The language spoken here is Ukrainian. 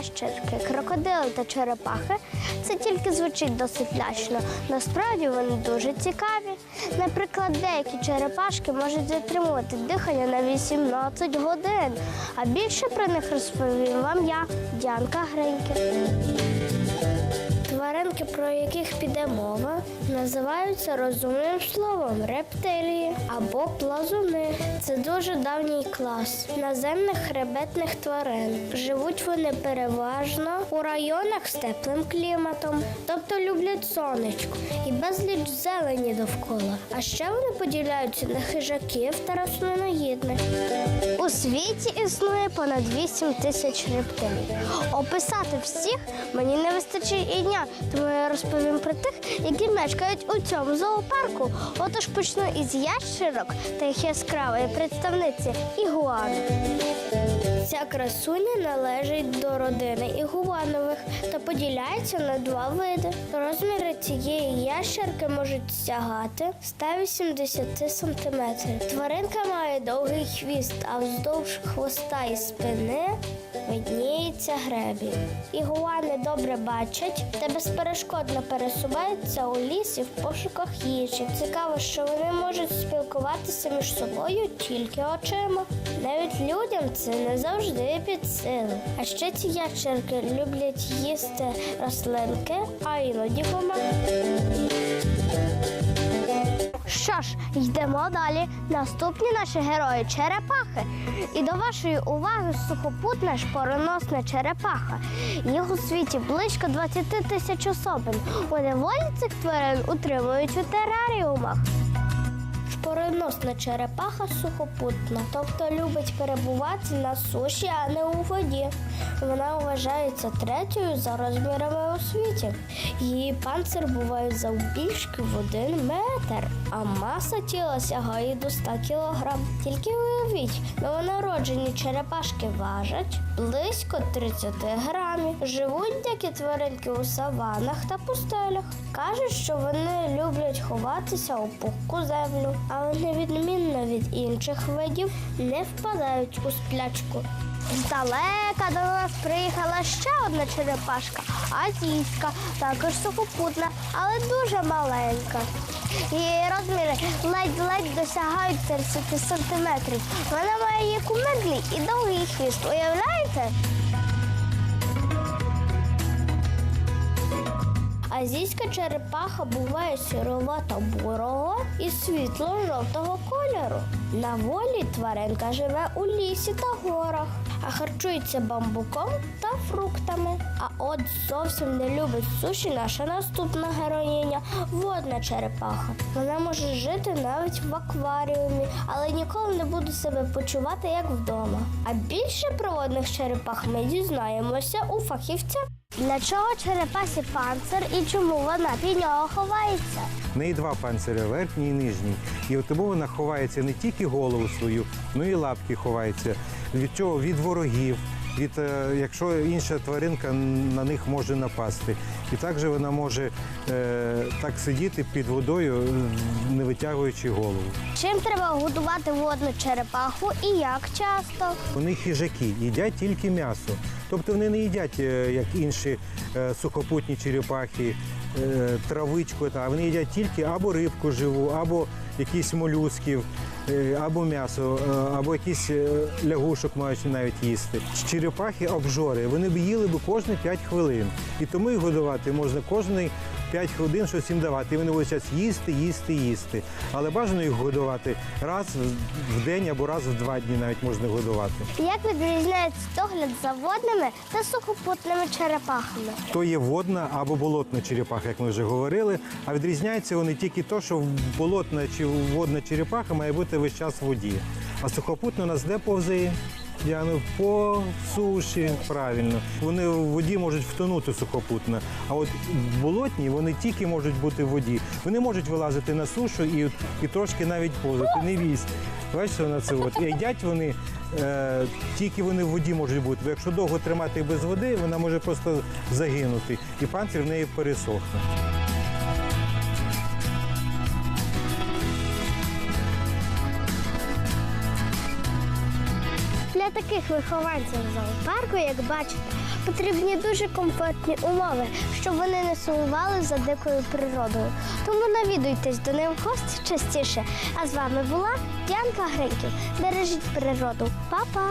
ящерки, крокодили та черепахи це тільки звучить досить лячно. Насправді вони дуже цікаві. Наприклад, деякі черепашки можуть затримувати дихання на 18 годин. А більше про них розповім вам я, Діанка Гриньків. Тваринки, про яких піде мова, називаються розумним словом рептилії або плазуни. Це дуже давній клас наземних хребетних тварин. Живуть вони переважно у районах з теплим кліматом, тобто люблять сонечко і безліч зелені довкола. А ще вони поділяються на хижаків та рослиноїдних. У світі існує понад 8 тисяч рептилій. Описати всіх мені не вистачить і дня, тому я розповім про тих, які мешкають у цьому зоопарку. Отож почну із ящерок та їх яскравої представниці ігуани. Ця красуня належить до родини ігуанових та поділяється на два види. Розміри цієї ящерки можуть сягати 180 сантиметрів. Тваринка має довгий хвіст, а вздовж хвоста і спини видніється гребінь. Ігуани добре бачать та безперешкодно пересуваються у лісі в пошуках їжі. Цікаво, що вони можуть спілкуватися між собою тільки очима. Навіть людям це не завжди під силу. А ще ці ящерки люблять їсти рослинки, а іноді комахи. Що ж, йдемо далі. Наступні наші герої черепахи. І до вашої уваги сухопутна шпороносна черепаха. Їх у світі близько 20 тисяч особин. У неволі цих тварин утримують у тераріумах. Шпориносна черепаха сухопутна, тобто любить перебувати на суші, а не у воді. Вона вважається третьою за розмірами у світі. Її панцир буває завбільшки в один метр, а маса тіла сягає до 100 кілограм. Тільки уявіть, новонароджені черепашки важать близько 30 грамів. Живуть дикі тваринки у саванах та пустелях. Кажуть, що вони люблять ховатися у пухку землю, але на відмінно від інших видів не впадають у сплячку. Здалека до нас приїхала ще одна черепашка, азійська, також сухопутна, але дуже маленька. Її розміри ледь-ледь досягають 30 сантиметрів. Вона має як у медлі і довгий хвіст. Уявляєте? Азійська черепаха буває сіровато бурого і світло-жовтого кольору. На волі тваринка живе у лісі та горах, а харчується бамбуком та фруктами. А от зовсім не любить суші наша наступна героїня водна черепаха. Вона може жити навіть в акваріумі, але ніколи не буде себе почувати як вдома. А більше про водних черепах ми дізнаємося у фахівця. Для чого черепасі панцир і чому вона під нього ховається? В неї два панциря, верхній і нижній. І от тому вона ховається не тільки голову свою, ну і лапки ховається. Від чого? Від ворогів. Від, е, якщо інша тваринка на них може напасти. І також вона може е, так сидіти під водою, не витягуючи голову. Чим треба годувати водну черепаху і як часто? Вони хижаки, їдять тільки м'ясо. Тобто вони не їдять, е, як інші е, сухопутні черепахи, травичку, а вони їдять тільки або рибку живу, або якісь молюсків, е, або м'ясо, е, або якісь е, лягушок мають навіть їсти. Черепахи обжори, вони б їли б кожні 5 хвилин. І тому їх годувати можна кожні 5 хвилин щось їм давати. І вони будуть час їсти, їсти, їсти. Але бажано їх годувати раз в день або раз в два дні навіть можна годувати. Як відрізняється догляд за водними та сухопутними черепахами? То є водна або болотна черепаха, як ми вже говорили. А відрізняються вони тільки то, що болотна чи водна черепаха має бути весь час в воді. А сухопутна у нас де повзає? Діано, по суші, правильно. Вони в воді можуть втонути сухопутно. А от болотні вони тільки можуть бути в воді. Вони можуть вилазити на сушу і, і трошки навіть повзати. Не вість. Бачите, вона це от. І їдять вони е, тільки вони в воді можуть бути. Бо якщо довго тримати без води, вона може просто загинути. І панцир в неї пересохне. Для таких вихованців зоопарку, як бачите, потрібні дуже комфортні умови, щоб вони не сумували за дикою природою. Тому навідуйтесь до них в гості частіше. А з вами була Янка Гриньків. Бережіть природу. Па-па!